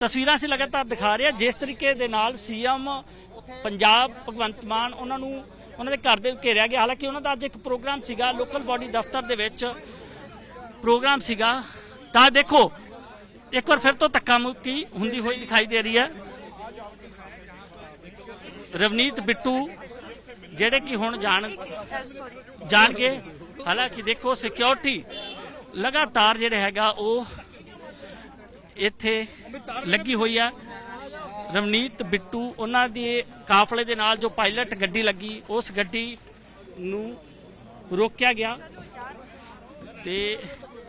ਤਸਵੀਰਾਂ ਅਸੀਂ ਲਗਾਤਾਰ ਦਿਖਾ ਰਹੇ ਹਾਂ। ਜਿਸ ਤਰੀਕੇ ਦੇ ਨਾਲ ਸੀਐਮ ਪੰਜਾਬ ਭਗਵੰਤ ਮਾਨ ਉਹਨਾਂ ਨੂੰ ਉਹਨਾਂ ਦੇ ਘਰ ਦੇ ਘੇਰਿਆ ਗਿਆ। ਹਾਲਾਂਕਿ ਉਹਨਾਂ ਦਾ ਅੱਜ ਇੱਕ ਪ੍ਰੋਗਰਾਮ ਸੀਗਾ ਲੋਕਲ ਬਾਡੀ ਦਫ਼ਤਰ ਦੇ ਵਿੱਚ ਪ੍ਰੋਗਰਾਮ ਸੀਗਾ। ਤਾਂ ਦੇਖੋ, ਇੱਕ ਵਾਰ ਫਿਰ ਤੋਂ ਧੱਕਾ ਮੁੱਕੀ ਹੁੰਦੀ ਹੋਈ ਦਿਖਾਈ ਦੇ ਰਹੀ ਹੈ। ਰਵਨੀਤ ਬਿੱਟੂ, ਜਿਹੜੇ ਕਿ ਹੁਣ ਜਾਣ ਜਾਣਗੇ। ਹਾਲਾਂਕਿ ਦੇਖੋ ਸਿਕਿਉਰਿਟੀ ਲਗਾਤਾਰ ਜਿਹੜੇ ਹੈਗਾ ਉਹ ਇੱਥੇ ਲੱਗੀ ਹੋਈ ਆ। ਰਵਨੀਤ, ਬਿੱਟੂ, ਉਹਨਾਂ ਦੇ ਕਾਫਲੇ ਦੇ ਨਾਲ ਜੋ ਪਾਇਲਟ ਗੱਡੀ ਲੱਗੀ, ਉਸ ਗੱਡੀ ਨੂੰ ਰੋਕਿਆ ਗਿਆ। ਤੇ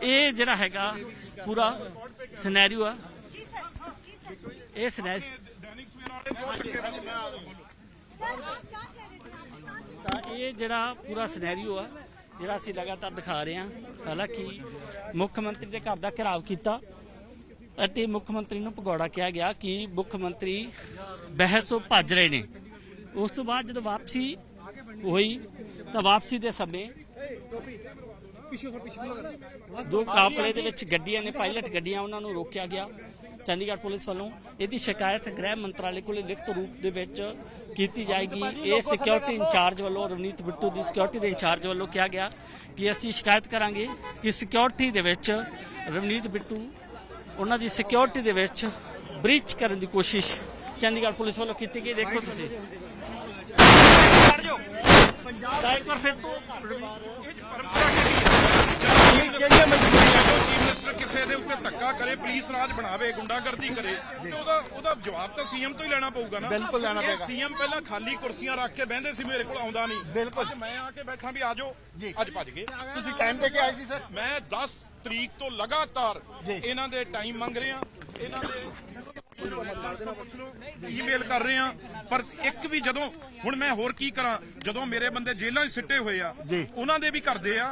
ਇਹ ਜਿਹੜਾ ਹੈਗਾ ਪੂਰਾ ਸਿਨੈਰੀਓ ਆ। ਇਹ ਸਿਨੈਰੀਓ ਤਾਂ ਇਹ ਜਿਹੜਾ ਪੂਰਾ ਸਿਨੈਰੀਓ ਆ, ਜਿਹੜਾ ਅਸੀਂ ਲਗਾਤਾਰ ਦਿਖਾ ਰਹੇ ਹਾਂ, ਹਾਲਾਂਕਿ ਮੁੱਖ ਮੰਤਰੀ ਦੇ ਘਰ ਦਾ ਘਿਰਾਵ ਕੀਤਾ। ਅਤੇ ਮੁੱਖ ਮੰਤਰੀ ਨੂੰ ਭਗੌੜਾ ਕਿਹਾ ਗਿਆ ਕਿ ਮੁੱਖ ਮੰਤਰੀ ਬਹਿਸ ਭੱਜ ਰਹੇ ਨੇ। ਉਸ ਤੋਂ ਬਾਅਦ ਜਦੋਂ ਵਾਪਸੀ ਹੋਈ, ਤਾਂ ਵਾਪਸੀ ਦੇ ਸਮੇਂ ਦੋ ਕਾਫਲੇ ਦੇ ਵਿੱਚ ਗੱਡੀਆਂ ਨੇ, ਪਾਇਲਟ ਗੱਡੀਆਂ ਉਹਨਾਂ ਨੂੰ ਰੋਕਿਆ ਗਿਆ। ਚੰਡੀਗੜ੍ਹ ਪੁਲਿਸ ਵੱਲੋਂ ਇਹਦੀ ਸ਼ਿਕਾਇਤ ਗ੍ਰਹਿ ਮੰਤਰਾਲੇ ਕੋਲ ਲਿਖਤ ਰੂਪ ਦੇ ਵਿੱਚ ਕੀਤੀ ਜਾਏਗੀ। ਇਹ ਸਿਕਿਉਰਿਟੀ ਇੰਚਾਰਜ ਵੱਲੋਂ, ਰਵਨੀਤ ਬਿੱਟੂ ਦੀ ਸਿਕਿਉਰਿਟੀ ਦੇ ਇੰਚਾਰਜ ਵੱਲੋਂ ਕਿਹਾ ਗਿਆ ਕਿ ਅਸੀਂ ਸ਼ਿਕਾਇਤ ਕਰਾਂਗੇ ਕਿ ਸਿਕਿਉਰਿਟੀ ਦੇ ਵਿੱਚ ਰਵਨੀਤ ਬਿੱਟੂ ਉਹਨਾਂ ਦੀ ਸਿਕਿਉਰਿਟੀ ਦੇ ਵਿੱਚ ਬ੍ਰੀਚ ਕਰਨ ਦੀ ਕੋਸ਼ਿਸ਼ ਚੰਡੀਗੜ੍ਹ ਪੁਲਿਸ ਵੱਲੋਂ ਕੀਤੀ ਗਈ। ਦੇਖੋ ਤੁਸੀਂ। ਤਾਂ ਇੱਕ ਵਾਰ ਫਿਰ ਤੋਂ ਜਿਹੜੀਆਂ ਮਜਬੂਰੀਆਂ ਜੋ ਚੀਫ ਮਿਨਿਸਟਰ ਕਿਸੇ ਦੇ ਉੱਤੇ ਧੱਕਾ ਕਰੇ ਪੁਲਿਸ ਰਾਜ ਬਣਾਵੇ ਗੁੰਡਾਗਰਦੀ ਕਰੇ ਤੇ ਉਹਦਾ ਉਹਦਾ ਜਵਾਬ ਤਾਂ ਸੀਐਮ ਤੋਂ ਹੀ ਲੈਣਾ ਪਊਗਾ ਨਾ ਬਿਲਕੁਲ ਲੈਣਾ ਪਏਗਾ। ਸੀਐਮ ਪਹਿਲਾਂ ਖਾਲੀ ਕੁਰਸੀਆਂ ਰੱਖ ਕੇ ਬਹਿੰਦੇ ਸੀ ਮੇਰੇ ਕੋਲ ਆਉਂਦਾ ਨਹੀਂ ਬਿਲਕੁਲ। ਅੱਜ ਮੈਂ ਆ ਕੇ ਬੈਠਾ ਵੀ ਆਜੋ। ਅੱਜ ਭੱਜ ਗਏ ਤੁਸੀਂ ਟਾਈਮ ਦੇ ਕੇ ਆਏ ਸੀ ਸਰ ਮੈਂ 10 ਤਰੀਕ ਤੋਂ ਲਗਾਤਾਰ। ਇਹਨਾਂ ਦੇ ਟਾਈਮ ਮੰਗ ਰਹੇ ਇਹਨਾਂ ਦੇ ਈਮੇਲ ਕਰ ਰਹੇ ਆ ਪਰ ਇੱਕ ਵੀ ਜਦੋਂ ਹੁਣ ਮੈਂ ਹੋਰ ਕੀ ਕਰਾਂ ਜਦੋਂ ਮੇਰੇ ਬੰਦੇ ਜੇਲ੍ਹਾਂ 'ਚ ਸਿੱਟੇ ਹੋਏ ਆ। ਉਹਨਾਂ ਦੇ ਵੀ ਕਰਦੇ ਆ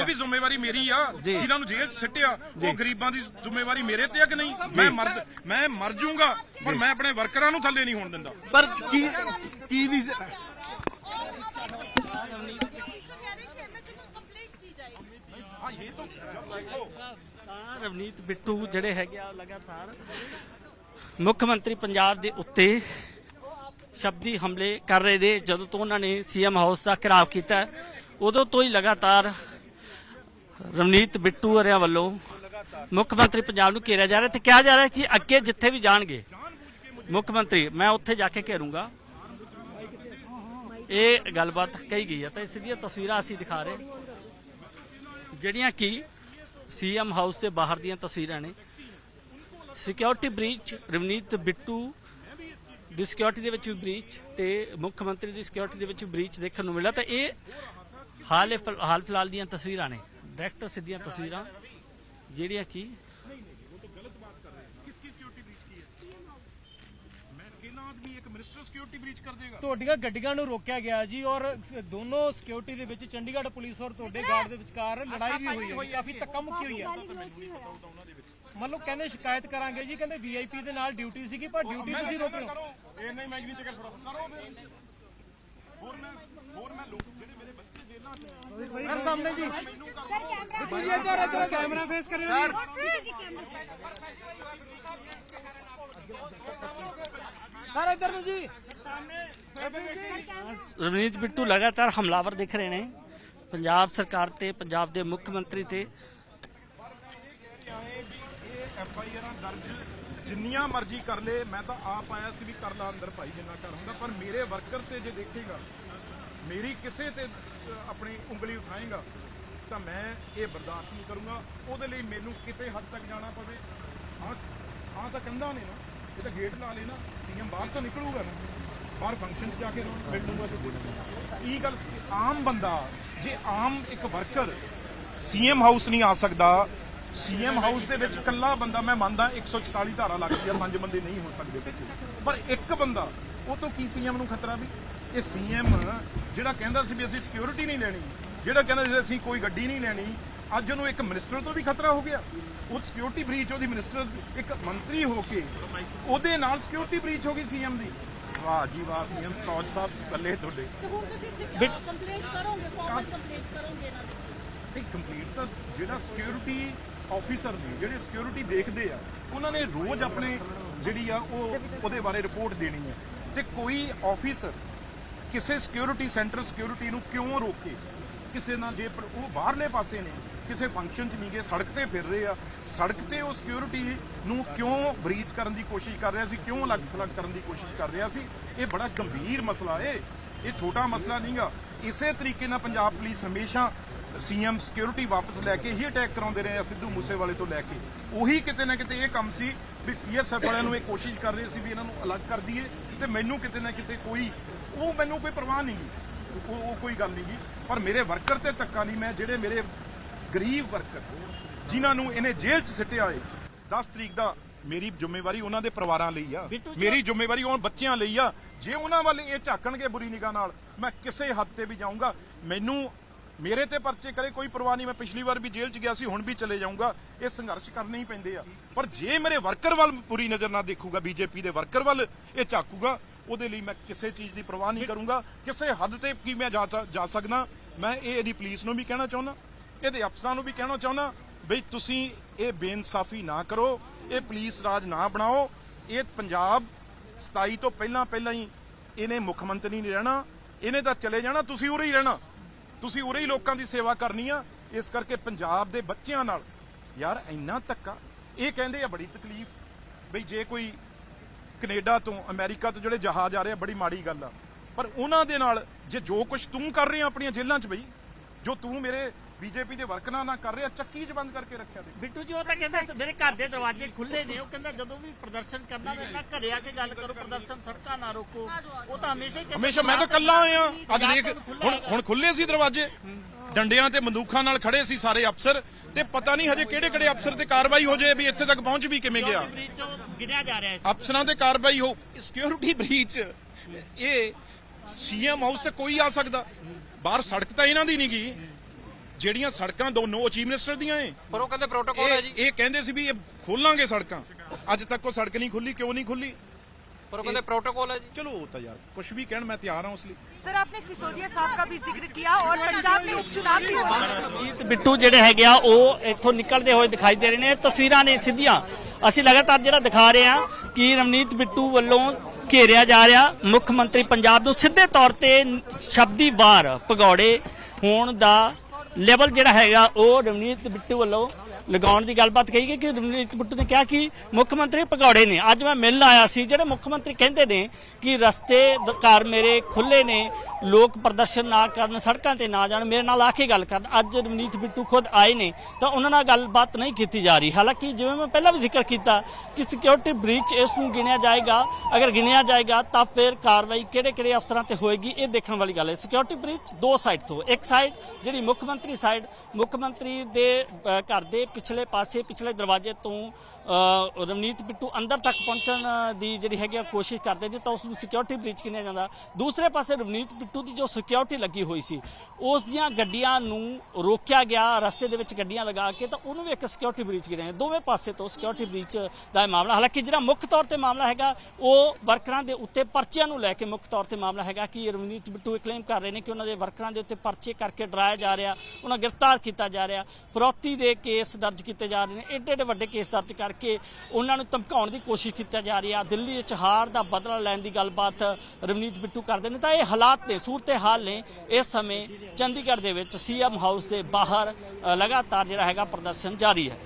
ਉਹ ਵੀ- ਜ਼ਿੰਮੇਵਾਰੀ ਮੇਰੀ ਆ। ਜਿਨ੍ਹਾਂ ਨੂੰ ਜੇਲ੍ਹ 'ਚ ਸਿੱਟਿਆ। ਉਹ ਗਰੀਬਾਂ ਦੀ ਜ਼ਿੰਮੇਵਾਰੀ ਮੇਰੇ ਤੇ ਆ ਕਿ ਨਹੀਂ? ਮੈਂ ਮਰ ਮੈਂ ਮਰ ਜਾਊਂਗਾ ਪਰ ਮੈਂ ਆਪਣੇ ਵਰਕਰਾਂ ਨੂੰ ਥੱਲੇ ਨਹੀਂ ਹੋਣ ਦਿੰਦਾ। ਪਰ ਕੀ ਕੀ ਵੀ ਹਾਂ ਇਹ ਤਾਂ ਰਵਨੀਤ ਬਿੱਟੂ ਜਿਹੜੇ ਹੈਗੇ ਆ ਲਗਾਤਾਰ। ਮੁੱਖ ਮੰਤਰੀ ਪੰਜਾਬ ਦੇ ਉੱਤੇ ਸ਼ਬਦੀ ਹਮਲੇ ਕਰ ਰਹੇ ਨੇ। ਜਦੋਂ ਤੋਂ ਉਹਨਾਂ ਨੇ ਸੀਐਮ ਹਾਊਸ ਦਾ ਘਿਰਾਵ ਕੀਤਾ, ਉਦੋਂ ਤੋਂ ਹੀ ਲਗਾਤਾਰ ਰਵਨੀਤ ਬਿੱਟੂ ਹਰਿਆ ਵੱਲੋਂ ਮੁੱਖ ਮੰਤਰੀ ਪੰਜਾਬ ਨੂੰ ਘੇਰਿਆ ਜਾ ਰਿਹਾ ਤੇ ਕਿਹਾ ਜਾ ਰਿਹਾ ਕਿ ਅੱਗੇ ਜਿੱਥੇ ਵੀ ਜਾਣਗੇ, ਮੁੱਖ ਮੰਤਰੀ, ਮੈਂ ਉੱਥੇ ਜਾ ਕੇ ਘੇਰੂੰਗਾ। ਇਹ ਗੱਲਬਾਤ ਕਹੀ ਗਈ ਹੈ। ਤਾਂ ਇਸ ਦੀਆਂ ਤਸਵੀਰਾਂ ਅਸੀਂ ਦਿਖਾ ਰਹੇ ਜਿਹੜੀਆਂ ਕਿ ਸੀਐਮ ਹਾਊਸ ਦੇ ਬਾਹਰ ਦੀਆਂ ਤਸਵੀਰਾਂ ਨੇ। ਸਿਕਿਉਰਿਟੀ ਬ੍ਰੀਚ ਰਵਨੀਤ ਬਿੱਟੂ ਦੀ ਸਿਕਿਉਰਿਟੀ ਦੇ ਵਿੱਚ ਵੀ ਬ੍ਰੀਚ ਤੇ ਮੁੱਖ ਮੰਤਰੀ ਦੀ ਸਿਕਿਉਰਿਟੀ ਦੇ ਵਿੱਚ ਬ੍ਰੀਚ ਦੇਖਣ ਨੂੰ ਮਿਲਿਆ। ਤਾਂ ਇਹ ਹਾਲ ਹਾਲ ਫਿਲਹਾਲ ਦੀਆਂ ਤਸਵੀਰਾਂ ਨੇ। ਡਾਇਰੈਕਟ ਸਿੱਧੀਆਂ ਤਸਵੀਰਾਂ ਜਿਹੜੀਆਂ ਕਿ ਕਿਸकी ਸਿਕਿਉਰਿਟੀ ਬ੍ਰੀਚ ਕੀ ਹੈ ਮੈਂ ਅਕੇਲਾ ਆਦਮੀ ਇੱਕ ਮਿਨਿਸਟਰ ਸਿਕਿਉਰਿਟੀ ਬ੍ਰੀਚ ਕਰ ਦੇਗਾ ਤੁਹਾਡੀਆਂ ਗੱਡੀਆਂ ਨੂੰ ਰੋਕਿਆ ਗਿਆ ਜੀ ਔਰ ਦੋਨੋਂ ਸਿਕਿਉਰਿਟੀ ਦੇ ਵਿੱਚ ਚੰਡੀਗੜ੍ਹ ਪੁਲਿਸ ਔਰ ਤੁਹਾਡੇ ਗਾਰਡ ਦੇ ਵਿਚਕਾਰ ਲੜਾਈ ਵੀ ਹੋਈ ਹੈ। ਕਾਫੀ ਧੱਕਾ ਮੁੱਕੀ ਹੋਈ ਹੈ। ਮਤਲਬ ਕਹਿੰਦੇ ਸ਼ਿਕਾਇਤ ਕਰਾਂਗੇ ਜੀ ਕਹਿੰਦੇ ਵੀਆਈਪੀ ਦੇ ਨਾਲ ਡਿਊਟੀ ਸੀਗੀ ਪਰ ਡਿਊਟੀ ਤੁਸੀਂ ਰੋਕ ਰਹੇ ਹੋ ਕਰੋ। ਇਹ ਨਹੀਂ ਮੈਂ ਨਹੀਂ ਚੱਕਰ ਫੜੋ ਕਰੋ ਫਿਰ। ਹੋਰ ਮੈਂ ਹੋਰ ਮੈਂ ਲੋਕ ਜਿਹੜੇ ਮੇਰੇ ਬੱਚੇ ਜੇਲ੍ਹਾਂ 'ਚ ਸਰ ਸਾਹਮਣੇ ਜੀ। ਤੁਸੀਂ ਇੱਧਰ ਇੱਧਰ ਕੈਮਰਾ ਫੇਸ ਕਰਿਓ। ਸਰ ਇੱਧਰ ਨੂੰ ਜੀ। ਰਵਨੀਤ ਬਿੱਟੂ ਲਗਾਤਾਰ ਹਮਲਾਵਰ ਦਿਖ ਰਹੇ ਨੇ। ਪੰਜਾਬ ਸਰਕਾਰ ਤੇ ਪੰਜਾਬ ਦੇ ਮੁੱਖ ਮੰਤਰੀ ਤੇ ਐਫ ਆਈ ਆਰਾਂ ਦਰਜ ਜਿੰਨੀਆਂ ਮਰਜ਼ੀ ਕਰ ਲੇ, ਮੈਂ ਤਾਂ ਆਪ ਆਇਆ ਸੀ ਵੀ ਕਰ ਲਾ ਅੰਦਰ ਭਾਈ ਜਿੰਨਾ ਕਰ ਹੁੰਦਾ, ਪਰ ਮੇਰੇ ਵਰਕਰ ਤੇ ਜੇ ਦੇਖੇਗਾ, ਮੇਰੀ ਕਿਸੇ ਤੇ ਆਪਣੀ ਉਂਗਲੀ ਉਠਾਏਗਾ, ਤਾਂ ਮੈਂ ਇਹ ਬਰਦਾਸ਼ਤ ਨਹੀਂ ਕਰੂੰਗਾ। ਉਹਦੇ ਲਈ ਮੈਨੂੰ ਕਿਤੇ ਹੱਦ ਤੱਕ ਜਾਣਾ ਪਵੇ। ਹਾਂ ਹਾਂ ਤਾਂ ਕੰਧਾਂ ਨੇ ਨਾ, ਇਹ ਤਾਂ ਗੇਟ ਲਾ ਲੈਣਾ ਸੀਐਮ ਬਾਹਰ ਤੋਂ ਨਿਕਲੂਗਾ ਨਾ, ਬਾਹਰ ਫੰਕਸ਼ਨ 'ਚ ਜਾ ਕੇ ਰੌਣਕ ਮਿਲ ਲੂਗਾ ਤੇ ਇਹ ਗੱਲ ਆਮ ਬੰਦਾ, ਜੇ ਆਮ ਇੱਕ ਵਰਕਰ ਸੀਐਮ ਹਾਊਸ ਨਹੀਂ ਆ ਸਕਦਾ ਸੀਐਮ ਹਾਊਸ ਦੇ ਵਿੱਚ ਇਕੱਲਾ ਬੰਦਾ ਮੈਂ ਮੰਨਦਾ 144 ਧਾਰਾ ਲੱਗਦੀ ਆ ਪੰਜ ਬੰਦੇ ਨਹੀਂ ਹੋ ਸਕਦੇ ਪਰ ਇੱਕ ਬੰਦਾ ਉਹ ਤੋਂ ਕੀ ਸੀਐਮ ਨੂੰ ਖਤਰਾ ਵੀ? ਇਹ ਸੀਐਮ ਜਿਹੜਾ ਕਹਿੰਦਾ ਸੀ ਵੀ ਅਸੀਂ ਸਿਕਿਉਰਿਟੀ ਨਹੀਂ ਲੈਣੀ ਜਿਹੜਾ ਕਹਿੰਦਾ ਸੀ ਅਸੀਂ ਕੋਈ ਗੱਡੀ ਨਹੀਂ ਲੈਣੀ ਅੱਜ ਉਹਨੂੰ ਇੱਕ ਮਿਨਿਸਟਰ ਤੋਂ ਵੀ ਖਤਰਾ ਹੋ ਗਿਆ। ਉਹ ਸਿਕਿਉਰਿਟੀ ਬ੍ਰੀਚ ਉਹਦੀ ਮਿਨਿਸਟਰ ਇੱਕ ਮੰਤਰੀ ਹੋ ਕੇ ਉਹਦੇ ਨਾਲ ਸਿਕਿਉਰਿਟੀ ਬ੍ਰੀਚ ਹੋ ਗਈ ਸੀਐਮ ਦੀ। ਵਾਹ ਜੀ ਵਾਹ ਸੀਐਮ ਸਟੌਜ ਸਾਹਿਬ ਬੱਲੇ ਤੁਹਾਡੇ। ਤੇ ਹੁਣ ਤੁਸੀਂ ਕੰਪਲੇਂਟ ਕਰੋਗੇ ਫਾਰਮਲ ਕੰਪਲੇਂਟ ਕਰੋਗੇ ਨਾ? ਕੰਪਲੀਟ ਤਾਂ ਜਿਹੜਾ ਸਿਕਿਉਰਿਟੀ ਆਫੀਸਰ ਨੇ ਜਿਹੜੇ ਸਿਕਿਉਰਿਟੀ ਦੇਖਦੇ ਆ, ਉਹਨਾਂ ਨੇ ਰੋਜ਼ ਆਪਣੇ ਜਿਹੜੀ ਆ ਉਹ ਉਹਦੇ ਬਾਰੇ ਰਿਪੋਰਟ ਦੇਣੀ ਹੈ ਤੇ ਕੋਈ ਆਫੀਸਰ ਕਿਸੇ ਸਿਕਿਉਰਿਟੀ ਸੈਂਟਰ ਸਿਕਿਉਰਿਟੀ ਨੂੰ ਕਿਉਂ ਰੋਕੇ? ਕਿਸੇ ਨਾਲ ਜੇ ਉਹ ਬਾਹਰਲੇ ਪਾਸੇ ਨੇ, ਕਿਸੇ ਫੰਕਸ਼ਨ 'ਚ ਨਹੀਂ ਗਏ, ਸੜਕ ਤੇ ਫਿਰ ਰਹੇ ਆ, ਸੜਕ ਤੇ ਉਹ ਸਿਕਿਉਰਿਟੀ ਨੂੰ ਕਿਉਂ ਬਰੀਚ ਕਰਨ ਦੀ ਕੋਸ਼ਿਸ਼ ਕਰ ਰਿਹਾ ਸੀ, ਕਿਉਂ ਅਲੱਗ ਥਲੱਗ ਕਰਨ ਦੀ ਕੋਸ਼ਿਸ਼ ਕਰ ਰਿਹਾ ਸੀ, ਇਹ ਬੜਾ ਗੰਭੀਰ ਮਸਲਾ ਏ, ਇਹ ਛੋਟਾ ਮਸਲਾ ਨਹੀਂਗਾ ਇਸੇ ਤਰੀਕੇ ਨਾਲ ਪੰਜਾਬ ਪੁਲਿਸ ਹਮੇਸ਼ਾ ਸੀਐਮ ਸਿਕਿਉਰਿਟੀ ਵਾਪਸ ਲੈ ਕੇ ਹੀ ਅਟੈਕ ਕਰਾਉਂਦੇ ਰਹੇ ਆ ਸਿੱਧੂ ਮੂਸੇਵਾਲੇ ਤੋਂ ਲੈ ਕੇ। ਉਹੀ ਕਿਤੇ ਨਾ ਕਿਤੇ ਇਹ ਕੰਮ ਸੀ ਵੀ ਸੀਐਸਐਫ ਵਾਲਿਆਂ ਨੂੰ ਇਹ ਕੋਸ਼ਿਸ਼ ਕਰ ਰਹੇ ਸੀ ਵੀ ਇਹਨਾਂ ਨੂੰ ਅਲੱਗ ਕਰ ਦਈਏ ਤੇ ਮੈਨੂੰ ਕਿਤੇ ਨਾ ਕਿਤੇ ਕੋਈ ਉਹ ਮੈਨੂੰ ਕੋਈ ਪਰਵਾਹ ਨਹੀਂ ਉਹ ਕੋਈ ਗੱਲ ਨਹੀਂ ਗੀ। ਪਰ ਮੇਰੇ ਵਰਕਰ ਤੇ ਧੱਕਾ ਨਹੀਂ ਮੈਂ ਜਿਹੜੇ ਮੇਰੇ ਗਰੀਬ ਵਰਕਰ ਜਿਨ੍ਹਾਂ ਨੂੰ ਇਹਨੇ ਜੇਲ੍ਹ 'ਚ ਸਿੱਟਿਆ ਏ 10 ਤਰੀਕ ਦਾ ਮੇਰੀ ਜ਼ਿੰਮੇਵਾਰੀ ਉਹਨਾਂ ਦੇ ਪਰਿਵਾਰਾਂ ਲਈ ਆ। ਮੇਰੀ ਜ਼ਿੰਮੇਵਾਰੀ ਉਹ ਬੱਚਿਆਂ ਲਈ ਆ। ਜੇ ਉਹਨਾਂ ਵੱਲ ਇਹ ਝਾਕਣਗੇ ਬੁਰੀ ਨਿਗਾਹ ਨਾਲ ਮੈਂ ਕਿਸੇ ਹੱਦ ਤੇ ਵੀ ਜਾਊਂਗਾ। ਮੈਨੂੰ ਮੇਰੇ ਤੇ ਪਰਚੇ ਕਰੇ, ਕੋਈ ਪਰਵਾਹ ਨਹੀਂ, ਮੈਂ ਪਿਛਲੀ ਵਾਰ ਵੀ ਜੇਲ੍ਹ 'ਚ ਗਿਆ ਸੀ, ਹੁਣ ਵੀ ਚਲੇ ਜਾਊਂਗਾ। ਇਹ ਸੰਘਰਸ਼ ਕਰਨੇ ਹੀ ਪੈਂਦੇ ਆ। ਪਰ ਜੇ ਮੇਰੇ ਵਰਕਰ ਵੱਲ ਪੂਰੀ ਨਜ਼ਰ ਨਾ ਦੇਖੂਗਾ, ਬੀਜੇਪੀ ਦੇ ਵਰਕਰ ਵੱਲ ਇਹ ਝਾਕੂਗਾ ਉਹਦੇ ਲਈ ਮੈਂ ਕਿਸੇ ਚੀਜ਼ ਦੀ ਪਰਵਾਹ ਨਹੀਂ ਕਰੂੰਗਾ। ਕਿਸੇ ਹੱਦ ਤੇ ਕੀ ਮੈਂ ਜਾ ਜਾ ਸਕਦਾ, ਮੈਂ ਇਹ ਇਹਦੀ ਪੁਲਿਸ ਨੂੰ ਵੀ ਕਹਿਣਾ ਚਾਹੁੰਦਾ, ਇਹਦੇ ਅਫਸਰਾਂ ਨੂੰ ਵੀ ਕਹਿਣਾ ਚਾਹੁੰਦਾ, ਬਈ ਤੁਸੀਂ ਇਹ ਬੇਇਨਸਾਫੀ ਨਾ ਕਰੋ, ਇਹ ਪੁਲਿਸ ਰਾਜ ਨਾ ਬਣਾਓ। ਇਹ ਪੰਜਾਬ 27 ਤੋਂ ਪਹਿਲਾਂ ਪਹਿਲਾਂ ਹੀ ਇਹਨੇ ਮੁੱਖ ਮੰਤਰੀ ਨਹੀਂ ਰਹਿਣਾ, ਇਹਨੇ ਤਾਂ ਚਲੇ ਜਾਣਾ, ਤੁਸੀਂ ਉਰੇ ਹੀ ਰਹਿਣਾ। ਤੁਸੀਂ ਉਰੇ ਹੀ ਲੋਕਾਂ ਦੀ ਸੇਵਾ ਕਰਨੀ ਆ, ਇਸ ਕਰਕੇ ਪੰਜਾਬ ਦੇ ਬੱਚਿਆਂ ਨਾਲ, ਯਾਰ ਇੰਨਾ ਧੱਕਾ। ਇਹ ਕਹਿੰਦੇ ਆ ਬੜੀ ਤਕਲੀਫ, ਬਈ ਜੇ ਕੋਈ ਕੈਨੇਡਾ ਤੋਂ ਅਮਰੀਕਾ ਤੋਂ ਜਿਹੜੇ ਜਹਾਜ਼ ਆ ਰਹੇ ਆ, ਬੜੀ ਮਾੜੀ ਗੱਲ ਆ। ਪਰ ਉਹਨਾਂ ਦੇ ਨਾਲ, ਜੇ ਜੋ ਕੁਝ ਤੂੰ ਕਰ ਰਿਹਾ ਆਪਣੀਆਂ ਜੇਲ੍ਹਾਂ 'ਚ ਬਈ, ਜੋ ਤੂੰ ਮੇਰੇ ਬੀਜੇਪੀ ਦੇ ਵਰਕਰਾਂ ਨਾਲ ਕਰ ਰਿਹਾ ਚੱਕੀ 'ਚ ਬੰਦ ਕਰਕੇ ਰੱਖਿਆ ਦੇ ਬਿੱਟੂ ਜੀ ਉਹ ਤਾਂ ਕਹਿੰਦਾ ਮੇਰੇ ਘਰ ਦੇ ਦਰਵਾਜ਼ੇ ਖੁੱਲੇ ਨੇ ਉਹ ਕਹਿੰਦਾ ਜਦੋਂ ਵੀ ਪ੍ਰਦਰਸ਼ਨ ਕਰਨਾ ਮੇਰੇ ਨਾਲ ਘਰੇ ਆ ਕੇ ਗੱਲ ਕਰੋ ਪ੍ਰਦਰਸ਼ਨ ਸੜਕਾਂ ਨਾ ਰੋਕੋ। ਉਹ ਤਾਂ ਹਮੇਸ਼ਾ ਹੀ ਹਮੇਸ਼ਾ ਮੈਂ ਤਾਂ ਕੱਲਾ ਆਇਆ। ਅੱਜ ਦੇਖ ਹੁਣ ਹੁਣ ਖੁੱਲੇ ਸੀ ਦਰਵਾਜ਼ੇ। ਡੰਡਿਆਂ ਤੇ ਬੰਦੂਕਾਂ ਨਾਲ ਖੜੇ ਸੀ ਸਾਰੇ ਅਫਸਰ। ਤੇ ਪਤਾ ਨਹੀਂ ਹਜੇ ਕਿਹੜੇ ਕਿਹੜੇ ਅਫਸਰ ਤੇ ਕਾਰਵਾਈ ਹੋ ਜਾਏ ਵੀ ਇੱਥੇ ਤੱਕ ਪਹੁੰਚ ਵੀ ਕਿਵੇਂ ਗਿਆ। ਬ੍ਰਿਜ ਚੋਂ ਗਿਣਿਆ ਜਾ ਰਿਹਾ ਹੈ ਅਫਸਰਾਂ ਤੇ ਕਾਰਵਾਈ ਹੋ ਸਿਕਿਉਰਿਟੀ ਬ੍ਰੀਚ ਇਹ ਸੀਐਮ ਹਾਊਸ ਤੇ ਕੋਈ ਆ ਸਕਦਾ। ਬਾਹਰ ਸੜਕ ਤਾਂ ਇਹਨਾਂ ਦੀ ਨਹੀਂ ਗਈ ਜਿਹੜੀਆਂ ਸੜਕਾਂ ਦੋਨੋਂ ਚੀਫ ਮਿਨਿਸਟਰ ਦੀਆਂ ਏ ਪਰ ਉਹ ਕਹਿੰਦੇ ਪ੍ਰੋਟੋਕਾਲ ਹੈ ਇਹ ਜੀ ਇਹ ਕਹਿੰਦੇ ਸੀ ਵੀ ਇਹ ਖੋਲਾਂਗੇ ਸੜਕਾਂ ਅੱਜ ਤੱਕ ਉਹ ਸੜਕ ਨਹੀਂ ਖੁੱਲੀ ਕਿਉਂ ਨਹੀਂ ਖੁੱਲੀ ਪਰ ਉਹ ਕਹਿੰਦੇ ਪ੍ਰੋਟੋਕਾਲ ਹੈ ਜੀ ਚਲੋ ਉਹ ਤਾਂ ਯਾਰ ਕੁਝ ਵੀ ਕਹਿਣ ਮੈਂ ਤਿਆਰ ਹਾਂ ਉਸ ਲਈ सर आपने सिसोदिया साहब का भी जिक्र किया और पंजाब में उपचुनाव भी हुआ ਰਵਨੀਤ ਬਿੱਟੂ ਜਿਹੜੇ ਹੈਗੇ ਆ ਉਹ ਇੱਥੋਂ ਨਿਕਲਦੇ ਹੋਏ ਦਿਖਾਈ ਦੇ ਰਹੇ ਨੇ ਇਹ ਤਸਵੀਰਾਂ ਨੇ ਸਿੱਧੀਆਂ ਅਸੀਂ ਲਗਾਤਾਰ ਜਿਹੜਾ ਦਿਖਾ ਰਹੇ ਹਾਂ ਕਿ ਰਵਨੀਤ ਬਿੱਟੂ ਵੱਲੋਂ ਘੇਰਿਆ ਜਾ ਰਿਹਾ ਮੁੱਖ ਮੰਤਰੀ ਪੰਜਾਬ ਨੂੰ ਸਿੱਧੇ ਤੌਰ ਤੇ ਸ਼ਬਦੀ ਵਾਰ ਭਗੌੜੇ ਹੋਣ ਦਾ ਲੈਵਲ ਜਿਹੜਾ ਹੈਗਾ ਉਹ ਰਵਨੀਤ ਬਿੱਟੂ ਵੱਲੋਂ ਲਗਾਉਣ ਦੀ ਗੱਲਬਾਤ ਕਹੀ ਗਈ ਕਿ ਰਵਨੀਤ ਬਿੱਟੂ ਨੇ ਕਿਹਾ ਕਿ ਮੁੱਖ ਮੰਤਰੀ ਭਗੌੜੇ ਨੇ। ਅੱਜ ਮੈਂ ਮਿਲਣ ਆਇਆ ਸੀ, ਜਿਹੜੇ ਮੁੱਖ ਮੰਤਰੀ ਕਹਿੰਦੇ ਨੇ ਕਿ ਰਸਤੇ ਘਰ ਮੇਰੇ ਖੁੱਲੇ ਨੇ, ਲੋਕ ਪ੍ਰਦਰਸ਼ਨ ਨਾ ਕਰਨ, ਸੜਕਾਂ ਤੇ ਨਾ ਜਾਣ, ਮੇਰੇ ਨਾਲ ਆ ਕੇ ਗੱਲ ਕਰਨ। ਅੱਜ ਰਵਨੀਤ ਬਿੱਟੂ ਖੁਦ ਆਏ ਨੇ, ਤਾਂ ਉਹਨਾਂ ਨਾਲ ਗੱਲਬਾਤ ਨਹੀਂ ਕੀਤੀ ਜਾ ਰਹੀ। ਹਾਲਾਂਕਿ ਜਿਵੇਂ ਮੈਂ ਪਹਿਲਾਂ ਵੀ ਜ਼ਿਕਰ ਕੀਤਾ, ਕਿ ਸਿਕਿਉਰਿਟੀ ਬ੍ਰੀਚ ਇਸ ਨੂੰ ਗਿਣਿਆ ਜਾਏਗਾ। ਅਗਰ ਗਿਣਿਆ ਜਾਏਗਾ, ਤਾਂ ਫਿਰ ਕਾਰਵਾਈ ਕਿਹੜੇ ਕਿਹੜੇ ਅਫਸਰਾਂ ਤੇ ਹੋਏਗੀ, ਇਹ ਦੇਖਣ ਵਾਲੀ ਗੱਲ ਹੈ। ਸਿਕਿਉਰਿਟੀ ਬ੍ਰੀਚ ਦੋ ਸਾਈਡ ਤੋਂ, ਇੱਕ ਸਾਈਡ ਜਿਹੜੀ ਮੁੱਖ ਮੰਤਰੀ ਸਾਈਡ ਮੁੱਖ ਮੰਤਰੀ ਦੇ ਘਰ ਦੇ ਪਿਛਲੇ ਪਾਸੇ, ਪਿਛਲੇ ਦਰਵਾਜ਼ੇ ਤੋਂ ਰਵਨੀਤ ਬਿੱਟੂ ਅੰਦਰ ਤੱਕ ਪਹੁੰਚਣ ਦੀ ਜਿਹੜੀ ਹੈਗੀ ਆ ਕੋਸ਼ਿਸ਼ ਕਰਦੇ ਨੇ, ਤਾਂ ਉਸ ਨੂੰ ਸਿਕਿਉਰਿਟੀ ਬ੍ਰੀਚ ਕਿਹਾ ਜਾਂਦਾ ਦੂਸਰੇ ਪਾਸੇ ਰਵਨੀਤ ਬਿੱਟੂ ਦੀ ਜੋ ਸਿਕਿਉਰਿਟੀ ਲੱਗੀ ਹੋਈ ਸੀ, ਉਸ ਦੀਆਂ ਗੱਡੀਆਂ ਨੂੰ ਰੋਕਿਆ ਗਿਆ, ਰਸਤੇ ਦੇ ਵਿੱਚ ਗੱਡੀਆਂ ਲਗਾ ਕੇ, ਤਾਂ ਉਹਨੂੰ ਵੀ ਇੱਕ ਸਿਕਿਉਰਿਟੀ ਬ੍ਰੀਚ ਗਿਣਿਆ ਜਾਂਦਾ। ਦੋਵੇਂ ਪਾਸੇ ਤੋਂ ਸਿਕਿਉਰਿਟੀ ਬ੍ਰੀਚ ਦਾ ਮਾਮਲਾ, ਹਾਲਾਂਕਿ ਜਿਹੜਾ ਮੁੱਖ ਤੌਰ ਤੇ ਮਾਮਲਾ ਹੈਗਾ, ਉਹ ਵਰਕਰਾਂ ਦੇ ਉੱਤੇ ਪਰਚਿਆਂ ਨੂੰ ਲੈ ਕੇ ਮੁੱਖ ਤੌਰ ਤੇ ਮਾਮਲਾ ਹੈਗਾ ਕਿ ਰਵਨੀਤ ਬਿੱਟੂ ਇਹ ਕਲੇਮ ਕਰ ਰਹੇ ਨੇ ਕਿ ਉਹਨਾਂ ਦੇ ਵਰਕਰਾਂ ਦੇ ਉੱਤੇ ਪਰਚੇ ਕਰਕੇ ਡਰਾਇਆ ਜਾ ਰਿਹਾ, ਉਹਨਾਂ ਗ੍ਰਿਫਤਾਰ ਕੀਤਾ ਜਾ ਰਿਹਾ ਫਰੌਤੀ ਦੇ ਕੇਸ ਦਰਜ ਕੀਤੇ ਜਾ ਰਹੇ ਨੇ ਏਡੇ ਏਡੇ ਵੱਡੇ ਕੇਸ ਦਰਜ ਕਰਕੇ ਉਹਨਾਂ ਨੂੰ ਧਮਕਾਉਣ ਦੀ ਕੋਸ਼ਿਸ਼ ਕੀਤੀ ਜਾ ਰਹੀ ਆ। ਦਿੱਲੀ ਵਿੱਚ ਹਾਰ ਦਾ ਬਦਲਾ ਲੈਣ ਦੀ ਗੱਲਬਾਤ ਰਵਨੀਤ ਬਿੱਟੂ ਕਰਦੇ ਨੇ। ਤਾਂ ਇਹ ਹਾਲਾਤ ਨੇ ਸੂਰਤ ਹਾਲ ਨੇ। ਇਸ ਸਮੇਂ ਚੰਡੀਗੜ੍ਹ ਦੇ ਵਿੱਚ ਸੀਐਮ ਹਾਊਸ ਦੇ ਬਾਹਰ ਲਗਾਤਾਰ ਜਿਹੜਾ ਹੈਗਾ ਪ੍ਰਦਰਸ਼ਨ ਜਾਰੀ ਹੈ।